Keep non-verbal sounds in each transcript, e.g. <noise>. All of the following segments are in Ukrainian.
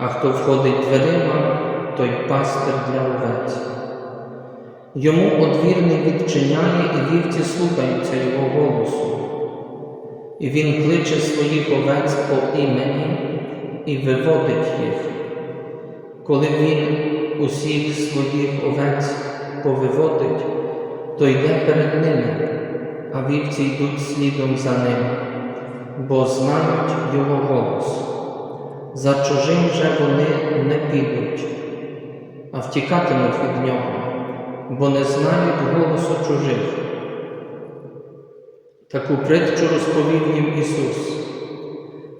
а хто входить дверима, той пастир для овець. Йому одвірний відчиняє, і вівці слухаються його голосу. І він кличе своїх овець по імені і виводить їх. Коли він усіх своїх овець повиводить, то йде перед ними, а вівці йдуть слідом за ним, бо знають його голос. За чужим же вони не підуть, а втікатимуть від нього, бо не знають голосу чужих. Таку притчу розповів їм Ісус,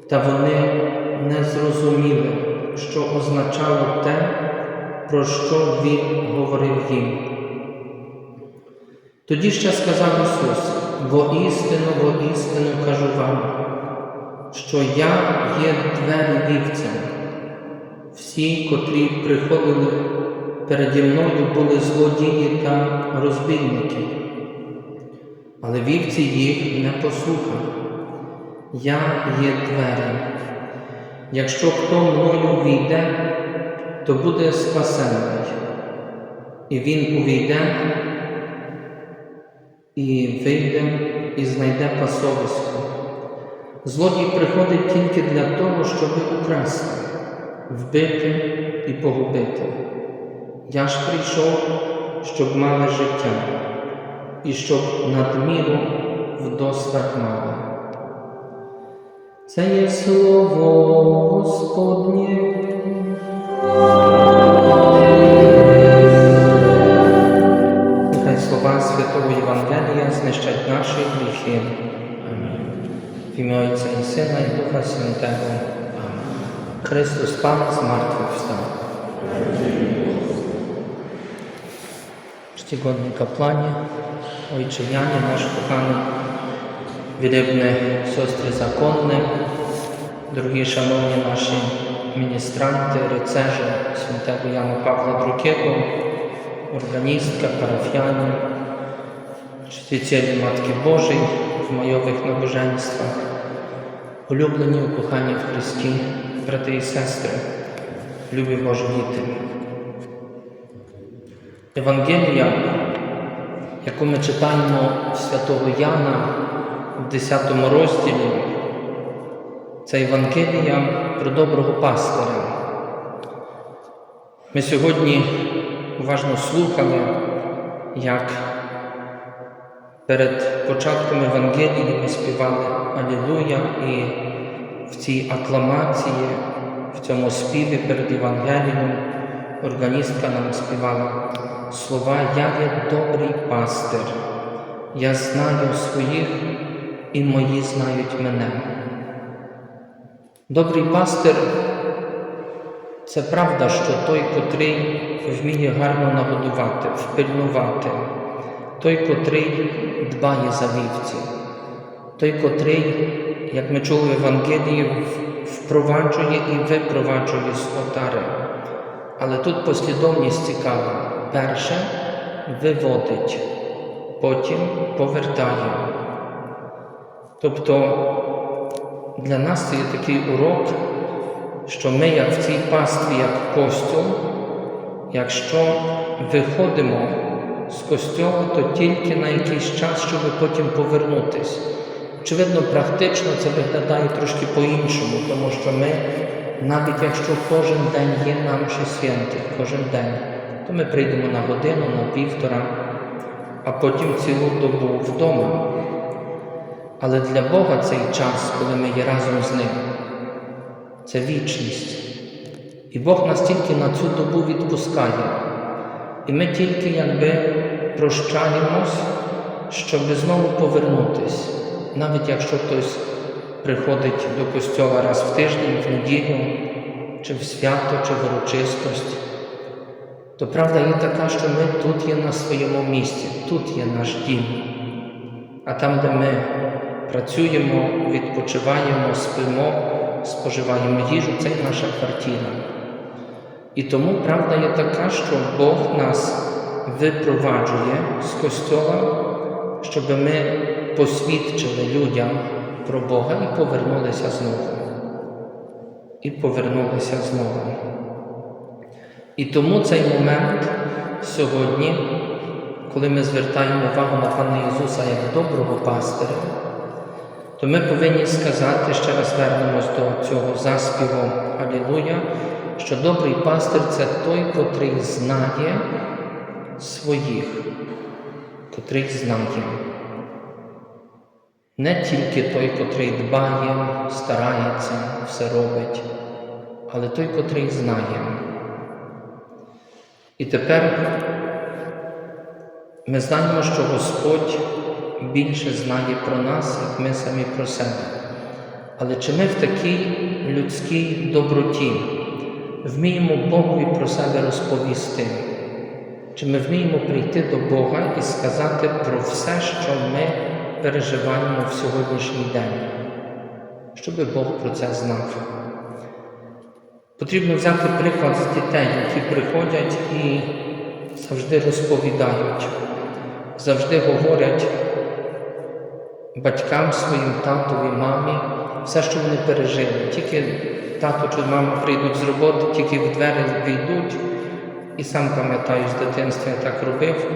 та вони не зрозуміли, що означало те, про що Він говорив їм. Тоді ще сказав Ісус, воістину, воістину кажу вам, що я є двері вівцям. Всі, котрі приходили переді мною, були злодії та розбійники. Але вівці їх не послухали. Я є двері. Якщо хто мною війде, то буде спасений, і він увійде і вийде і знайде пасовисько. Злодій приходить тільки для того, щоб украсти, вбити і погубити. Я ж прийшов, щоб мали життя і щоб надміру вдостать мали. Це є слово Господнє. Нехай слова Святого Євангелія знищать наші гріхи. В ім'я Отця і Сина і Духа Святого. Христос Пан з мертвих встав. Czcigodny kapłanie, ojczynianie, nasz kochany, wielebne siostry zakonne, drogie szanowni nasi ministranty, rycerze świętego Jana Pawła II, organistka, parafianie, czciciele Matki W majowych nabożeństwach, ulubieni, ukochani w Chrysті, брати і сестри, любі Божі діти. Євангелія, яку ми читаємо святого Яна в 10 розділі, це Євангелія про доброго пастиря. Ми сьогодні уважно слухали, як перед початком Євангелії ми співали Алілуя і в цій акламації, в цьому співі перед Євангелієм органістка нам співала слова Я є добрий пастир, я знаю своїх і мої знають мене. Добрий пастир це правда, що той, котрий вміє гарно нагодувати, впильнувати, той, котрий дбає за вівці, той, котрий, як ми чули в Євангелії, впроваджує і випроваджує з отари. Але тут послідовність цікава. Перше виводить, потім повертає. Тобто для нас це є такий урок, що ми, як в цій пастві, як костюм, якщо виходимо з костюму, то тільки на якийсь час, щоб потім повернутися. Очевидно, практично це виглядає трошки по-іншому, тому що ми, навіть якщо кожен день є нам ще святий, кожен день, то ми прийдемо на годину, на півтора, а потім цілу добу вдома. Але для Бога цей час, коли ми є разом з Ним, це вічність. І Бог нас тільки на цю добу відпускає. І ми тільки якби прощаємось, щоб знову повернутись. Навіть якщо хтось приходить до костьола раз в тиждень, в неділю, чи в свято, чи в урочистость, то правда є така, що ми тут є на своєму місці, тут є наш дім. А там, де ми працюємо, відпочиваємо, спимо, споживаємо їжу, це є наша квартира. І тому правда є така, що Бог нас випроваджує з костьола, щоб ми посвідчили людям про Бога і повернулися знову. І повернулися знову. І тому цей момент сьогодні, коли ми звертаємо увагу на Пана Ісуса як доброго пастиря, то ми повинні сказати, ще раз вернемось до цього заспіву Алілуя, що добрий пастир це той, котрий знає своїх, котрий знає. Не тільки той, котрий дбає, старається, все робить, але той, котрий знає. І тепер ми знаємо, що Господь більше знає про нас, як ми самі про себе. Але чи ми в такій людській доброті вміємо Богові про себе розповісти? Чи ми вміємо прийти до Бога і сказати про все, що ми переживаємо в сьогоднішній день, щоб Бог про це знав? Потрібно взяти приклад з дітей, які приходять і завжди розповідають, завжди говорять батькам своїм татові, мамі, все, що вони пережили. Тільки тато чи мама прийдуть з роботи, тільки в двері війдуть. І сам пам'ятаю, з дитинства я так робив.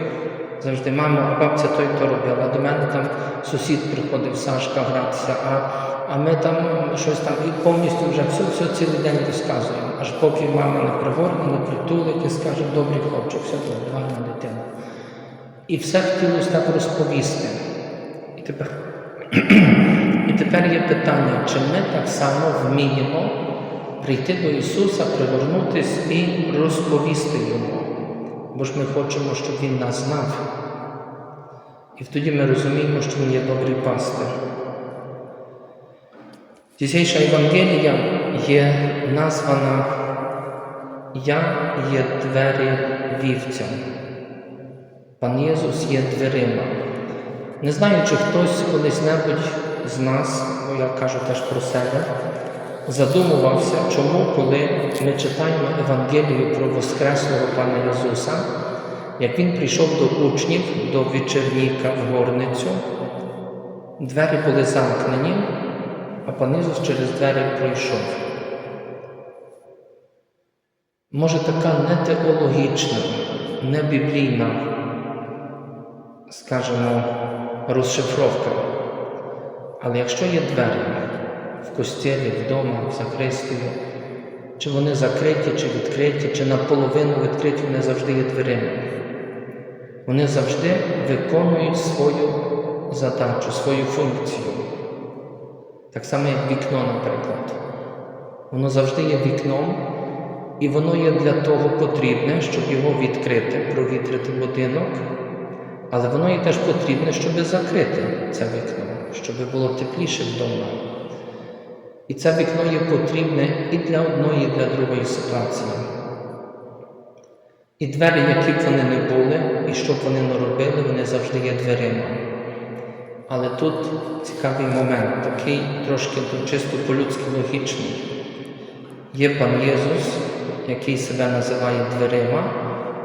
Завжди мама, а бабця той то робила. До мене там сусід приходив Сашка гратися, а, а ми там щось там і повністю вже все, все цілий день розказуємо. Аж поки мама не пригорне, не притулить і скаже, добрий хлопчик, все добре, гарна дитина. І все хотілося так розповісти. І тепер, <clears throat> і тепер є питання, чи ми так само вміємо прийти до Ісуса, пригорнутись і розповісти Йому. Бо ж ми хочемо, щоб Він нас знав. І тоді ми розуміємо, що Він є добрий пастир. Dzisiejsza Ewangelia є названа Я є двері вівця. Пан Єсус є дверима. Не знаю, чи хтось колись-небудь з нас, бо я кажу теж про себе, задумувався, чому, коли ми читаємо Евангелію про Воскреслого Пана Ісуса, як Він прийшов до учнів, до вечірніка в горницю, двері були замкнені, а пан Ісус через двері пройшов. Може, така не теологічна, не біблійна, скажімо, розшифровка. Але якщо є двері в костілі, вдома, в Захристію, чи вони закриті, чи відкриті, чи наполовину відкриті, вони завжди є дверима. Вони завжди виконують свою задачу, свою функцію. Так само, як вікно, наприклад. Воно завжди є вікном, і воно є для того потрібне, щоб його відкрити, провітрити будинок, але воно є теж потрібне, щоб закрити це вікно, щоб було тепліше вдома. І це вікно є потрібне і для одної, і для другої ситуації. І двері, які б вони не були, і що б вони не робили, вони завжди є дверима. Але тут цікавий момент, такий трошки чисто по-людськи логічний. Є пан Єсус, який себе називає дверима,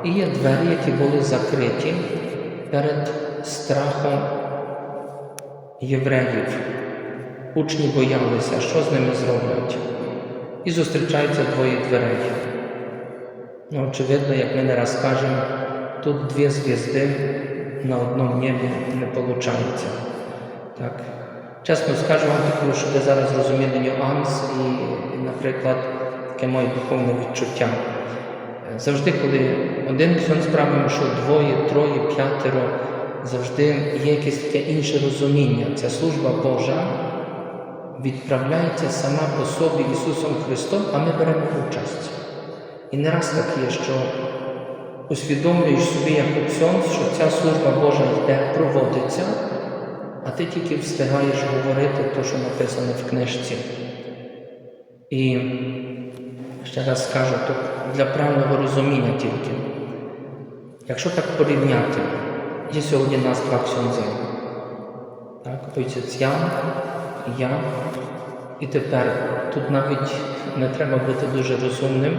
і є двері, які були закриті перед страхом євреїв. Учні боялися, що з ними зроблять. І зустрічаються двоє дверей. Ну, очевидно, як ми не раз кажемо, тут дві звізди на одному небі не виходить. Так. Чесно скажу вам таку, щоб ви зараз розуміли нюанс і, наприклад, таке моє духовне відчуття. Завжди, коли один ксьон справимо, що двоє, троє, п'ятеро, завжди є якесь таке інше розуміння. Ця служба Божа відправляється сама по собі Ісусом Христом, а ми беремо участь. І не раз так є, що усвідомлюєш собі як ксьон, що ця служба Божа йде, проводиться, а ти тільки встигаєш говорити те, що написано в книжці. І ще раз скажу, то для правильного розуміння тільки. Якщо так порівняти, є сьогодні нас два ксьонзи. Так, отець Ян, я. І тепер тут навіть не треба бути дуже розумним,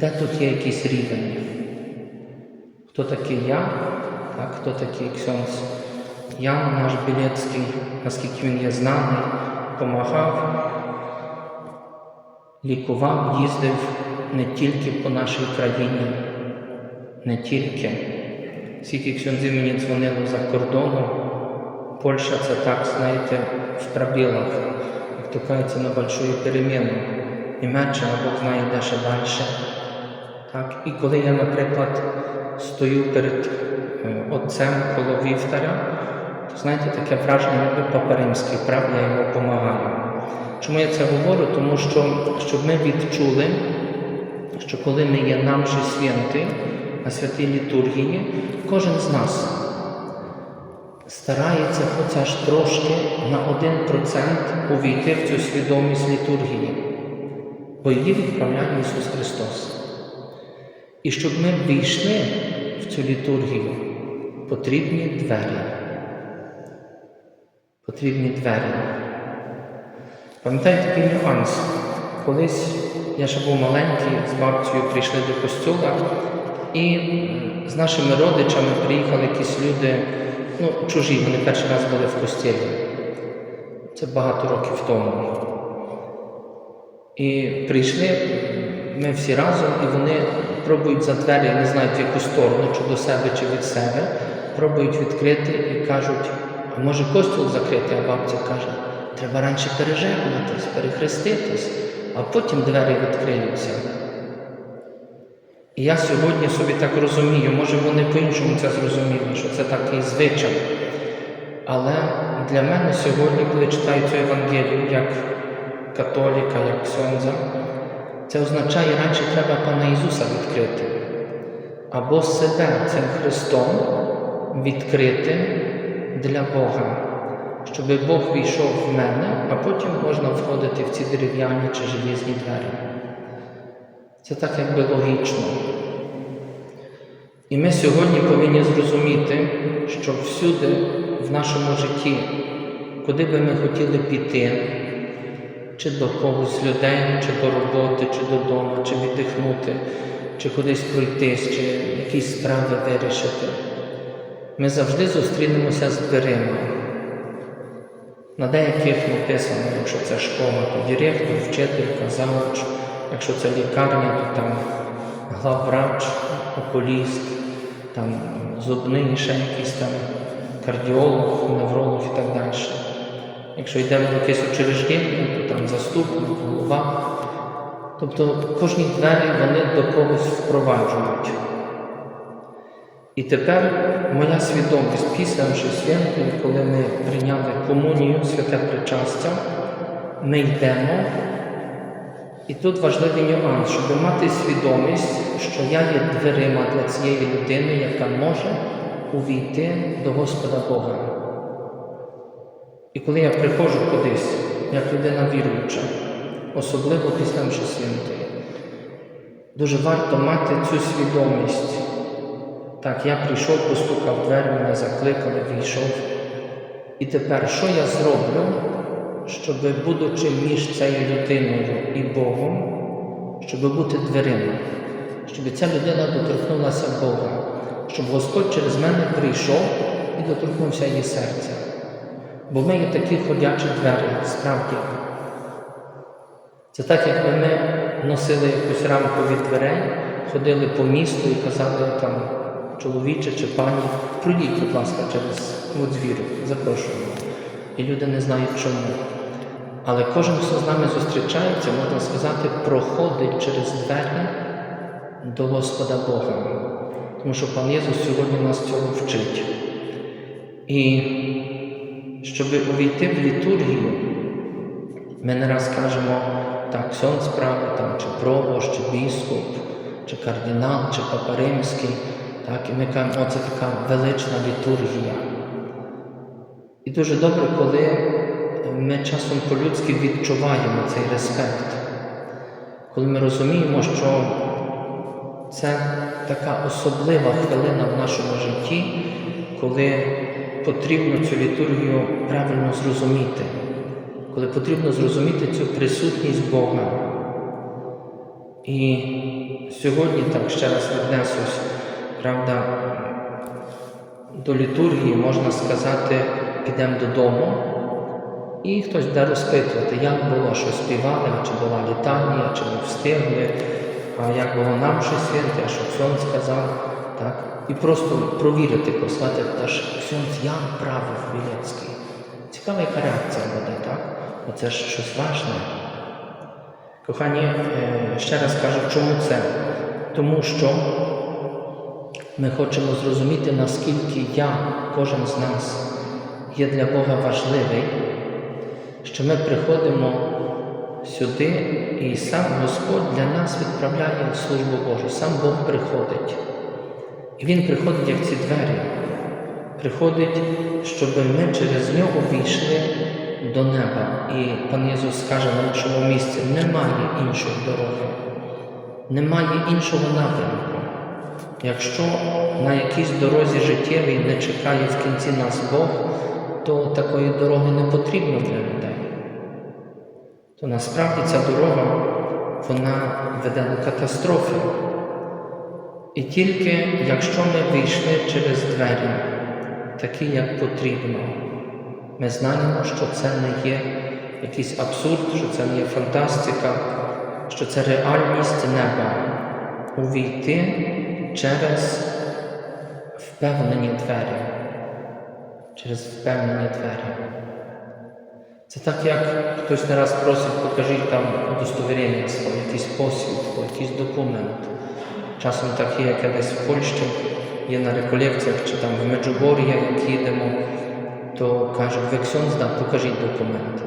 де тут є якийсь рівень. Хто такий я, так, хто такий Ксьонс Ян, наш Білецький, наскільки він є знаний, допомагав, лікував, їздив не тільки по нашій країні, не тільки. Скільки ксьонзів мені дзвонило за кордоном, Польща це так, знаєте, в то кажеться, на большую переміну. Німеччина, Бог знає, де ще далі. Так, і коли я, наприклад, стою перед е, отцем коло вівтаря, то знаєте, таке враження, ніби Папа Римський, правда, я йому допомагаю. Чому я це говорю? Тому що щоб ми відчули, що коли ми є нам же святий, на святій літургії, кожен з нас старається хоча ж трошки на 1% увійти в цю свідомість літургії, бо її відправляє Ісус Христос. І щоб ми війшли в цю літургію, потрібні двері. Потрібні двері. Пам'ятаю такий нюанс. Колись я ще був маленький, з бабцею прийшли до костюла, і з нашими родичами приїхали якісь люди, ну, чужі, вони перший раз були в костілі. Це багато років тому. І прийшли ми всі разом, і вони пробують за двері, не знають в яку сторону, чи до себе, чи від себе, пробують відкрити і кажуть, а може костюл закрити, а бабця каже, треба раніше пережевуватись, перехреститись, а потім двері відкриються. І я сьогодні собі так розумію, може вони по-іншому це зрозуміли, що це такий звичай. Але для мене сьогодні, коли читаю цю Евангелію як католіка, як Сонза, це означає, раніше треба Пана Ісуса відкрити. Або себе цим Христом відкрити для Бога, щоб Бог війшов в мене, а потім можна входити в ці дерев'яні чи желізні двері. Це так якби логічно. І ми сьогодні повинні зрозуміти, що всюди в нашому житті, куди би ми хотіли піти, чи до когось людей, чи до роботи, чи додому, чи віддихнути, чи кудись пройтись, чи якісь справи вирішити, ми завжди зустрінемося з дверима. На деяких написано, якщо це школа, то директор, вчителька, завуч, якщо це лікарня, то там главврач, окуліст, там зубний, ще якийсь там кардіолог, невролог і так далі. Якщо йдемо в якесь учреждення, то там заступник, голова. Тобто кожні двері вони до когось впроваджують. І тепер моя свідомість після Святої, коли ми прийняли комунію, святе причастя, ми йдемо. І тут важливий нюанс, щоб мати свідомість, що я є дверима для цієї людини, яка може увійти до Господа Бога. І коли я приходжу кудись, як людина віруюча, особливо після Святої, дуже варто мати цю свідомість. Так, я прийшов, постукав двері, мене закликали, війшов. І тепер, що я зроблю, щоб, будучи між цією людиною і Богом, щоб бути дверима, щоб ця людина доторкнулася Бога, щоб Господь через мене прийшов і доторкнувся її серця. Бо ми є такі ходячі двері, справді. Це так, якби ми носили якусь рамку від дверей, ходили по місту і казали там чоловіче чи пані, пройдіть, будь ласка, через двір, запрошуємо. І люди не знають чому. Але кожен, хто з нами зустрічається, можна сказати, проходить через двері до Господа Бога. Тому що пан Єсус сьогодні нас цього вчить. І щоб увійти в літургію, ми не раз кажемо, так, сон справи, там, чи провож, чи біскуп, чи кардинал, чи папа римський. Так, і ми кажемо, о, це така велична літургія. І дуже добре, коли ми часом по-людськи відчуваємо цей респект, коли ми розуміємо, що це така особлива хвилина в нашому житті, коли потрібно цю літургію правильно зрозуміти, коли потрібно зрозуміти цю присутність Бога. І сьогодні так ще раз віднесусь, правда, до літургії, можна сказати, підемо додому, і хтось буде розпитувати, як було, що співали, чи була літанія, чи ми встигли, а як було нам щось святе, а що Ксьон сказав. Так? І просто провірити, послати, Ксьонц Ян правив Білецький. Цікава, яка реакція буде, так? Бо це ж щось важне. Кохані, е, ще раз кажу, чому це? Тому що ми хочемо зрозуміти, наскільки я, кожен з нас, є для Бога важливий, що ми приходимо сюди, і сам Господь для нас відправляє службу Божу, сам Бог приходить. І Він приходить як ці двері. Приходить, щоб ми через нього війшли до неба. І пан Ісус скаже на нашому місці: немає іншої дороги, немає іншого напрямку. Якщо на якійсь дорозі життєвій не чекає в кінці нас Бог, то такої дороги не потрібно для людей. То насправді ця дорога вона веде до катастрофи. І тільки якщо ми вийшли через двері, такі, як потрібно, ми знаємо, що це не є якийсь абсурд, що це не є фантастика, що це реальність неба увійти через впевнені двері, через впевнені двері. Це так, як хтось не раз просить, покажіть там удостовірення своє, якийсь посвідку, якийсь документ. Часом так є, як я десь в Польщі, є на реколекціях чи там в Меджугор'я, як їдемо, то кажуть, ви ксьонз да, покажіть документ.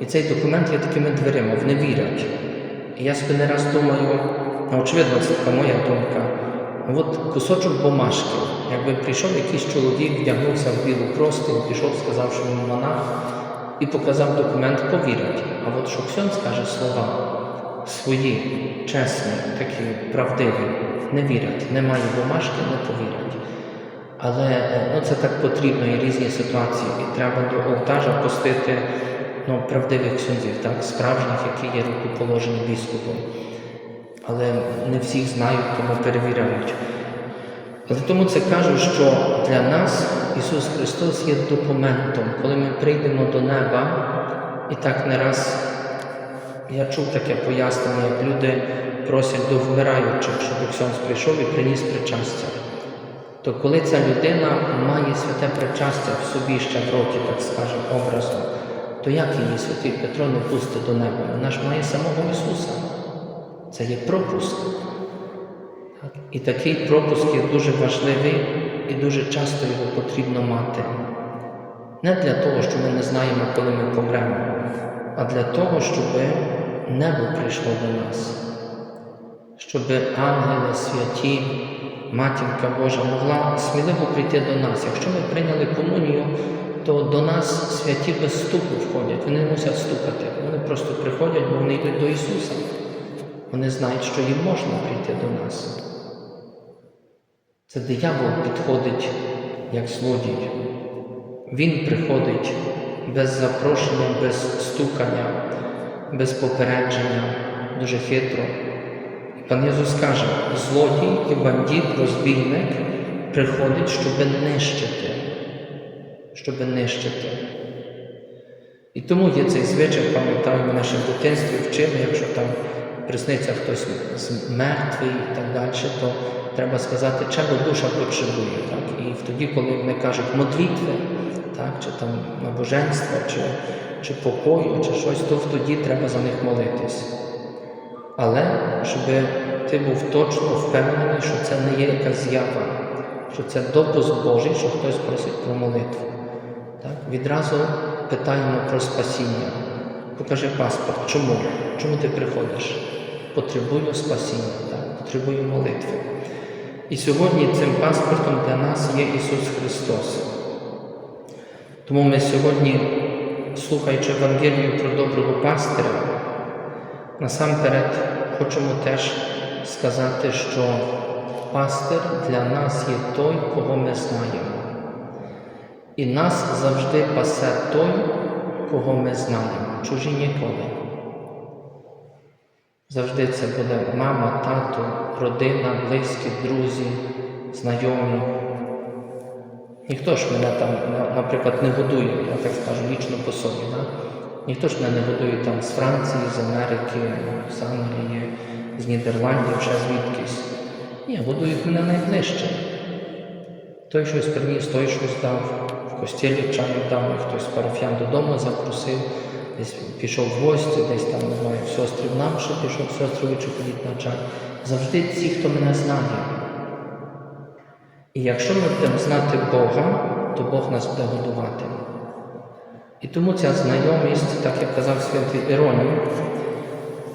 І цей документ є такими дверима, вони вірять. І я собі не раз думаю, ну очевидно, це така моя думка. Ну, От кусочок бумажки, якби прийшов якийсь чоловік, вдягнувся в білу простинь, пішов, сказав, що він монах, і показав документ, повірять. А от що Ксьон скаже слова свої, чесні, такі правдиві, не вірять. Немає бумажки, не повірять. Але ну, це так потрібно і різні ситуації. І треба до олтажа пустити ну, правдивих ксьонзів, так, справжніх, які є рукоположені біскупом. Але не всіх знають, тому перевіряють. Але тому це кажу, що для нас Ісус Христос є документом, коли ми прийдемо до неба, і так не раз я чув таке пояснення, як люди просять до вмираючих, щоб Ксьонс прийшов і приніс причастя. То коли ця людина має святе причастя в собі ще в роті, так скажемо, образом, то як її святий Петро не пустить до неба? Вона ж має самого Ісуса. Це є пропуск. І такий пропуск є дуже важливий і дуже часто його потрібно мати. Не для того, що ми не знаємо, коли ми помремо, а для того, щоб небо прийшло до нас, щоб ангели, святі, Матінка Божа могла сміливо прийти до нас. Якщо ми прийняли комунію, то до нас святі без стуку входять, вони не мусять стукати. Вони просто приходять, бо вони йдуть до Ісуса. Вони знають, що їм можна прийти до нас. Це диявол підходить як злодій. Він приходить без запрошення, без стукання, без попередження, дуже хитро. Пан Єсус каже, злодій і бандит, розбійник приходить, щоб нищити, щоб нищити. І тому є цей звичай, пам'ятаю, в дитинстві вчили, якщо там присниться хтось мертвий і так далі, то треба сказати, чого душа потребує. Так? І тоді, коли вони кажуть молитви, так? чи там набоженства, чи, чи покою, чи щось, то тоді треба за них молитись. Але щоб ти був точно впевнений, що це не є якась з'ява, що це допуск Божий, що хтось просить про молитву. Так? Відразу питаємо про спасіння. Покажи паспорт. Чому? Чому ти приходиш? Потребую спасіння, так? потребую молитви. І сьогодні цим паспортом для нас є Ісус Христос. Тому ми сьогодні, слухаючи Евангелію про доброго пастиря, насамперед хочемо теж сказати, що пастир для нас є той, кого ми знаємо. І нас завжди пасе той, кого ми знаємо, чужі ніколи. Завжди це буде мама, тато, родина, близькі, друзі, знайомі. Ніхто ж мене там, наприклад, не годує, я так скажу, лічно по собі. Да? Ніхто ж мене не годує там з Франції, з Америки, з Англії, з Нідерландів, ще звідкись. Ні, годують мене найближче. Той щось приніс, той щось дав, в костілі чаю дав, хтось парафіян додому запросив, десь пішов в гості, десь там, не знаю, в сестрів нам ще пішов, сестровичу ходіть на чай. Завжди ті, хто мене знає. І якщо ми будемо знати Бога, то Бог нас буде годувати. І тому ця знайомість, так як казав святий Іроній,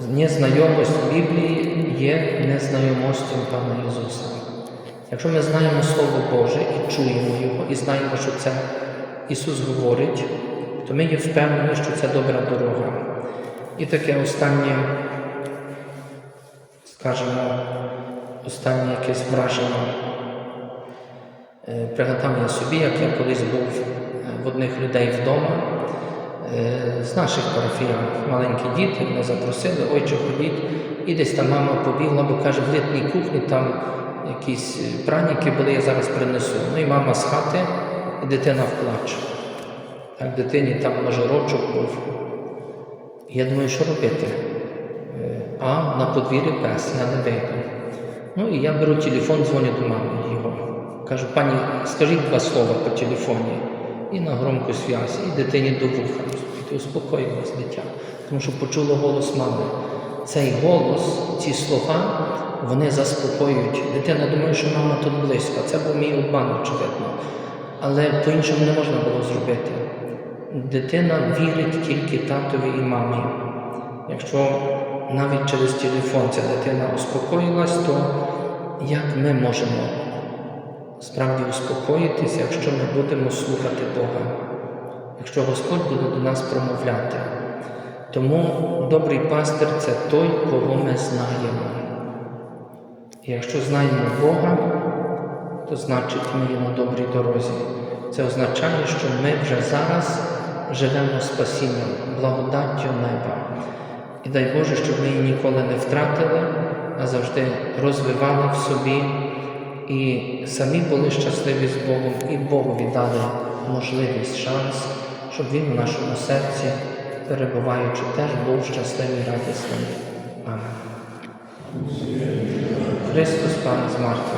незнайомість в Біблії є незнайомостю Пана Ісуса. Якщо ми знаємо Слово Боже і чуємо Його, і знаємо, що це Ісус говорить, то ми є впевнені, що це добра дорога. І таке останнє, скажімо, останнє якесь враження. Е, Пригадав я собі, як я колись був е, в одних людей вдома, е, з наших парафіян, маленькі діти, мене запросили, ойче ходіть, і десь там мама побігла, бо каже, в літній кухні там якісь праніки були, я зараз принесу. Ну і мама з хати, і дитина вплаче. Так дитині там може рочок був. Я думаю, що робити? Е, А на подвір'ї пес, я не вийду. Ну і я беру телефон, дзвоню до мами його. Кажу, пані, скажіть два слова по телефоні. І на громку зв'язь, і дитині до вуха. Ти успокоїлась дитя. Тому що почуло голос мами. Цей голос, ці слова, вони заспокоюють. Дитина думає, що мама тут близько. Це був мій обман, очевидно. Але по-іншому не можна було зробити. Дитина вірить тільки татові і мамі. Якщо навіть через телефон ця дитина успокоїлась, то як ми можемо справді успокоїтися, якщо ми будемо слухати Бога, якщо Господь буде до нас промовляти? Тому добрий пастир це той, кого ми знаємо. І якщо знаємо Бога, то значить ми є на добрій дорозі. Це означає, що ми вже зараз живемо спасінням, благодаттю неба. І дай Боже, щоб ми її ніколи не втратили, а завжди розвивали в собі і самі були щасливі з Богом, і Богові дали можливість, шанс, щоб Він в нашому серці, перебуваючи, теж був щасливий і радісний. Амен. Христос Пан з мертвих.